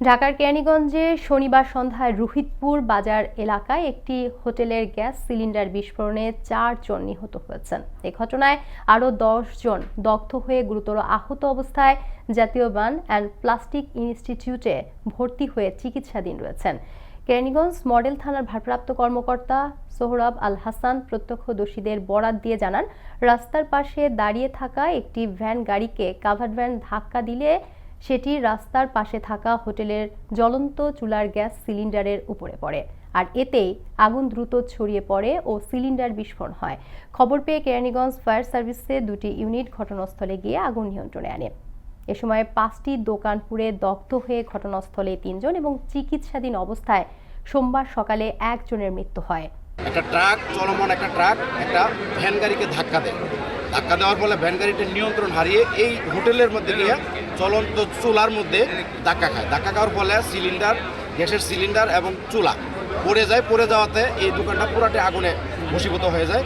ঢাকার কেরানীগঞ্জে শনিবার সন্ধ্যায় রুহিতপুর বাজার এলাকায় একটি হোটেলের গ্যাস সিলিন্ডার বিস্ফোরণে চারজন নিহত হয়েছেন। এ ঘটনায় আরও জন দগ্ধ হয়ে গুরুতর আহত অবস্থায় জাতীয় বান অ্যান্ড প্লাস্টিক ইনস্টিটিউটে ভর্তি হয়ে চিকিৎসাধীন রয়েছেন। কেরানীগঞ্জ মডেল থানার ভারপ্রাপ্ত কর্মকর্তা সোহরাব আল হাসান প্রত্যক্ষদর্শীদের বরাত দিয়ে জানান, রাস্তার পাশে দাঁড়িয়ে থাকা একটি ভ্যান গাড়িকে কাভার্ড ভ্যান ধাক্কা দিলে সেটি রাস্তার পাশে থাকা হোটেলের জ্বলন্ত চুলার গ্যাস সিলিন্ডারের উপরে পড়ে। আর এতেই আগুন দ্রুত ছড়িয়ে পড়ে ও সিলিন্ডার বিস্ফোরণ হয়। খবর পেয়ে কেরানীগঞ্জ ফায়ার সার্ভিসে দুটি ইউনিট ঘটনাস্থলে গিয়ে আগুন নিয়ন্ত্রণে আনে। এ সময় পাঁচটি দোকান পুড়ে দগ্ধ হয়ে ঘটনাস্থলে তিনজন এবং চিকিৎসাধীন অবস্থায় সোমবার সকালে একজনের মৃত্যু হয়। একটা ট্রাক, চলমান একটা ট্রাক, একটা ভ্যান গাড়িকে ধাক্কা দেয়। ধাক্কা দেওয়ার ফলে ভ্যান গাড়িটির নিয়ন্ত্রণ হারিয়ে এই হোটেলের মধ্যে গিয়ে চলন্ত চুলার মধ্যে ধাক্কা খায়। ধাক্কা খাওয়ার ফলে সিলিন্ডার, গ্যাসের সিলিন্ডার এবং চুলা পড়ে যায়। পড়ে যাওয়াতে এই দোকানটা পুরাটি আগুনে বসীভূত হয়ে যায়।